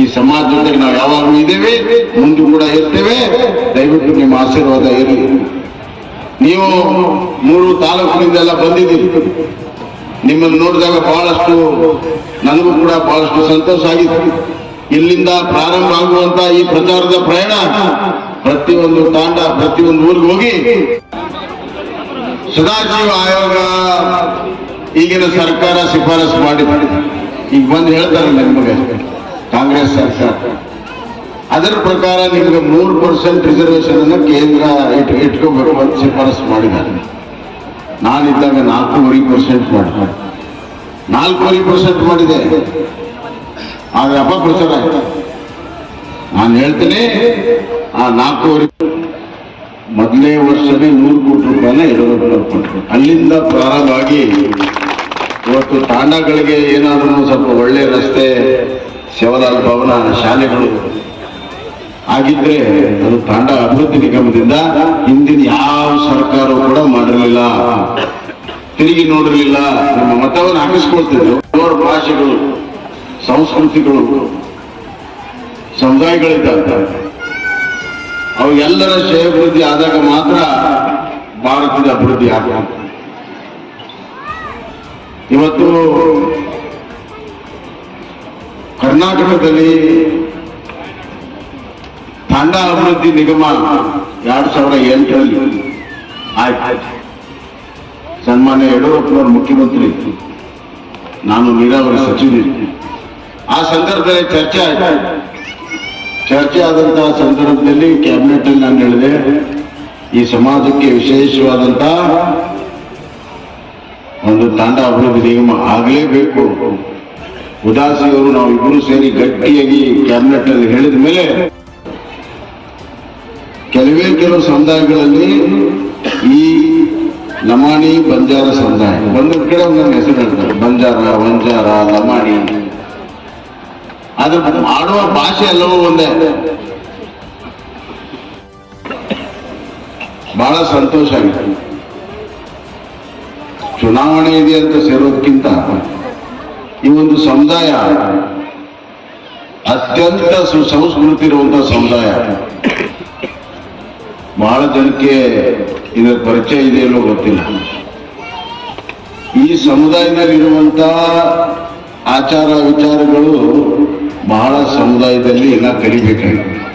ಈ ಸಮಾಜ ಜೊತೆಗೆ ನಾವು ಯಾವಾಗಲೂ ಇದ್ದೇವೆ, ಮುಂದೆ ಕೂಡ ಇರ್ತೇವೆ. ದಯವಿಟ್ಟು ನಿಮ್ಮ ಆಶೀರ್ವಾದ ಇರಲಿ ನೀವು ಮೂರು ತಾಲೂಕಿನಿಂದೆಲ್ಲ ಬಂದಿದ್ದೀರಿ. ನಿಮ್ಮನ್ನು ನೋಡಿದಾಗ ಬಹಳಷ್ಟು ನನಗೂ ಕೂಡ ಬಹಳಷ್ಟು ಸಂತೋಷ ಆಗಿತ್ತು. ಇಲ್ಲಿಂದ ಪ್ರಾರಂಭ ಆಗುವಂತ ಈ ಪ್ರಚಾರದ ಪ್ರಯಾಣ ಪ್ರತಿಯೊಂದು ತಾಂಡ, ಪ್ರತಿಯೊಂದು ಊರಿಗೆ ಹೋಗಿ ಸದಾಶಿವ ಆಯೋಗ ಈಗಿನ ಸರ್ಕಾರ ಶಿಫಾರಸು ಮಾಡಿದೆ ಈಗ ಬಂದು ಹೇಳ್ತಾರೆ ನಿಮಗೆ ಕಾಂಗ್ರೆಸ್ ಸರ್ಕಾರ. ಅದರ ಪ್ರಕಾರ ನಿಮಗೆ ಮೂರು ಪರ್ಸೆಂಟ್ ರಿಸರ್ವೇಶನ್ ಅನ್ನು ಕೇಂದ್ರ ಇಟ್ ಇಟ್ಕೋಬೇಕು ಅಂತ ಶಿಫಾರಸು ಮಾಡಿದ್ದಾರೆ. ನಾನಿದ್ದಾಗ ನಾಲ್ಕೂವರೆ ಪರ್ಸೆಂಟ್ ಮಾಡಿ ನಾಲ್ಕೂವರೆ ಪರ್ಸೆಂಟ್ ಮಾಡಿದೆ. ಆದ್ರೆ ಅಪಪ್ರಚಾರ ನಾನು ಹೇಳ್ತೀನಿ, ಆ ನಾಲ್ಕೂವರೆ ಮೊದಲನೇ ವರ್ಷವೇ ನೂರು ಕೋಟಿ ರೂಪಾಯಿನ ಅಲ್ಲಿಂದ ಪ್ರಾರಂಭ ಆಗಿ ಇವತ್ತು ತಾಂಡಗಳಿಗೆ ಏನಾದರೂ ಸ್ವಲ್ಪ ಒಳ್ಳೆ ರಸ್ತೆ, ಶಿವಲಾಲ್ ಭವನ ಶಾಲೆಗಳು ಆಗಿದ್ರೆ ಅದು ತಾಂಡ ಅಭಿವೃದ್ಧಿ ನಿಗಮದಿಂದ ಹಿಂದಿನ ಯಾವ ಸರ್ಕಾರವು ಕೂಡ ಮಾಡಿರಲಿಲ್ಲ. ತಿರುಗಿ ನೋಡಿರಲಿಲ್ಲ. ನಮ್ಮ ಮತವನ್ನು ಹಾಕಿಸ್ಕೊಳ್ತಿದ್ರು. ಅವರ ಭಾಷೆಗಳು, ಸಂಸ್ಕೃತಿಗಳು ಸಮುದಾಯಗಳಿದ್ದಾವೆ ಅವೆಲ್ಲರ ಶ್ರೇಯಾಭಿವೃದ್ಧಿ ಆದಾಗ ಮಾತ್ರ ಭಾರತದ ಅಭಿವೃದ್ಧಿ ಆಗ್ತದೆ ಇವತ್ತು ಕರ್ನಾಟಕದಲ್ಲಿ ತಂಡ ಅಭಿವೃದ್ಧಿ ನಿಗಮ ಎರಡ್ ಸಾವಿರದ ಎಂಟರಲ್ಲಿ ಆಯ್ತು. ಸನ್ಮಾನ್ಯ ಯಡಿಯೂರಪ್ಪನವ್ರ ಮುಖ್ಯಮಂತ್ರಿ. ಇತ್ತು ನಾನು ನೀರಾವರಿ ಸಚಿವ ಆ ಸಂದರ್ಭದಲ್ಲಿ ಚರ್ಚೆ ಆಯ್ತು. ಚರ್ಚೆ ಆದಂತಹ ಸಂದರ್ಭದಲ್ಲಿ ಕ್ಯಾಬಿನೆಟ್ ಅಲ್ಲಿ ನಾನು ಹೇಳಿದೆ ಈ ಸಮಾಜಕ್ಕೆ ವಿಶೇಷವಾದಂತ ಒಂದು ತಂಡ ಅಭಿವೃದ್ಧಿ ನಿಗಮ ಆಗಲೇಬೇಕು. ಉದಾಸಿಯವರು ನಾವು ಇಬ್ಬರು ಸೇರಿ ಗಟ್ಟಿಯಾಗಿ ಕ್ಯಾಬಿನೆಟ್ ಅಲ್ಲಿ ಹೇಳಿದ ಮೇಲೆ ಕೆಲವೇ ಕೆಲವು ಸಮುದಾಯಗಳಲ್ಲಿ ಈ ಲಮಾಣಿ ಬಂಜಾರ ಸಮುದಾಯ ಒಂದೊಂದು ಕಡೆ ಒಂದೊಂದು ಹೆಸರು ಹೇಳ್ತಾರೆ, ಬಂಜಾರ ಬಂಜಾರ ಲಮಾಣಿ. ಆದ್ರೆ ಆಡುವ ಭಾಷೆ ಎಲ್ಲವೂ ಒಂದೇ. ಬಹಳ ಸಂತೋಷ ಆಗಿದೆ. ಚುನಾವಣೆ ಇದೆ ಅಂತ ಸೇರೋದಕ್ಕಿಂತ ಈ ಒಂದು ಸಮುದಾಯ ಅತ್ಯಂತ ಸುಸಂಸ್ಕೃತಿ ಇರುವಂತಹ ಸಮುದಾಯ. ಬಹಳ ಜನಕ್ಕೆ ಇದರ ಪರಿಚಯ ಇದೆಯಲ್ಲೋ ಗೊತ್ತಿಲ್ಲ. ಈ ಸಮುದಾಯದಲ್ಲಿರುವಂತ ಆಚಾರ ವಿಚಾರಗಳು ಬಹಳ ಸಮುದಾಯದಲ್ಲಿ ಎಲ್ಲ ಕಲಿಬೇಕಾಗಿದೆ.